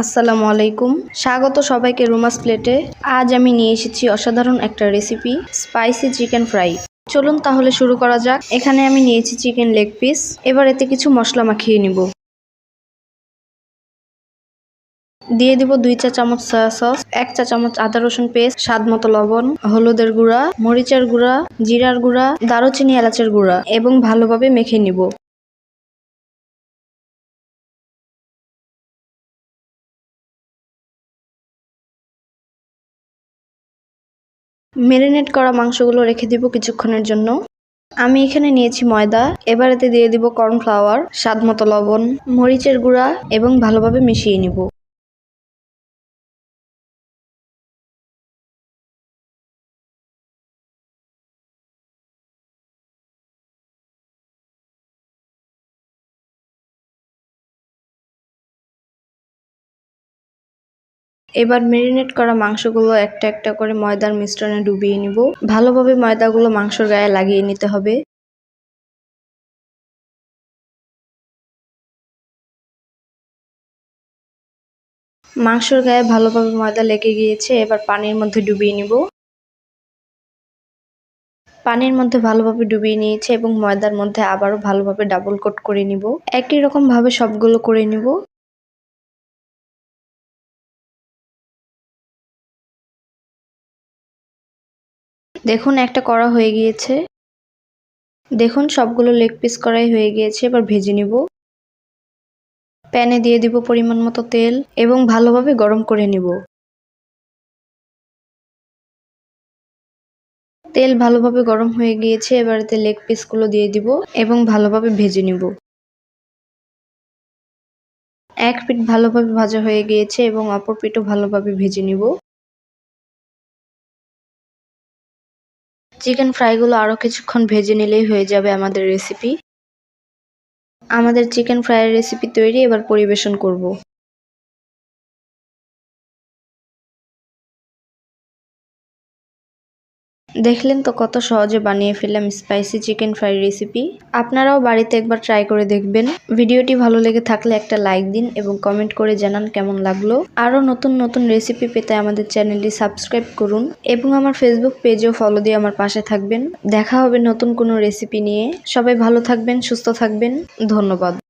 আসসালামু আলাইকুম। স্বাগত সবাইকে রুমাস প্লেটে। আজ আমি নিয়ে এসেছি অসাধারণ একটা রেসিপি স্পাইসি চিকেন ফ্রাই চলুন তাহলে শুরু করা যাক। এখানে আমি নিয়েছি চিকেন লেগ পিস এবার এতে কিছু মশলা মাখিয়ে নিব। দিয়ে দিব দুই চা চামচ সয়া সস এক চা চামচ আদা রসুন পেস্ট স্বাদ মতো লবণ, হলুদের গুঁড়া, মরিচের গুঁড়া, জিরার গুঁড়া, দারুচিনি এলাচের গুঁড়া এবং ভালোভাবে মেখে নিব। মেরিনেট করা মাংসগুলো রেখে দিব কিছুক্ষণের জন্য। আমি এখানে নিয়েছি ময়দা, এবারেতে দিয়ে দিব কর্নফ্লাওয়ার স্বাদ মতো লবণ, মরিচের গুঁড়া এবং ভালোভাবে মিশিয়ে নিব। এবার মেরিনেট করা মাংসগুলো একটা একটা করে ময়দার মিশ্রণে ডুবিয়ে নিব। ভালোভাবে ময়দাগুলো মাংসর গায়ে লাগিয়ে নিতে হবে। মাংসর গায়ে ভালোভাবে ময়দা লেগে গিয়েছে, এবার পানির মধ্যে ডুবিয়ে নিব। পানির মধ্যে ভালোভাবে ডুবিয়ে নিয়েছে এবং ময়দার মধ্যে আবারও ভালোভাবে ডাবল কোট করে নিব। একই রকম ভাবে সবগুলো করে নিব। দেখুন, একটা করা হয়ে গিয়েছে। দেখুন, সবগুলো লেগ পিস করাই হয়ে গিয়েছে, এবার ভেজে নিব। প্যানে দিয়ে দিব পরিমাণ মতো তেল এবং ভালোভাবে গরম করে নিব। তেল ভালোভাবে গরম হয়ে গিয়েছে, এবার এতে লেগ পিসগুলো দিয়ে দিব এবং ভালোভাবে ভেজে নিব। এক পিঠ ভালোভাবে ভাজা হয়ে গিয়েছে এবং অপর পিঠও ভালোভাবে ভেজে নিব। চিকেন ফ্রাইগুলো আরও কিছুক্ষণ ভেজে নিলেই হয়ে যাবে আমাদের রেসিপি আমাদের চিকেন ফ্রাইয়ের রেসিপি তৈরি, এবার পরিবেশন করব। দেখলেন তো কত সহজে বানিয়ে ফেললাম স্পাইসি চিকেন ফ্রাই রেসিপি আপনারাও বাড়িতে একবার ট্রাই করে দেখবেন। ভিডিওটি ভালো লেগে থাকলে একটা লাইক দিন এবং কমেন্ট করে জানান কেমন লাগল। আরও নতুন নতুন রেসিপি পেতে আমাদের চ্যানেলটি সাবস্ক্রাইব করুন এবং আমার ফেসবুক পেজেও ফলো দিয়ে আমার পাশে থাকবেন। দেখা হবে নতুন কোনো রেসিপি নিয়ে। সবাই ভালো থাকবেন, সুস্থ থাকবেন। ধন্যবাদ।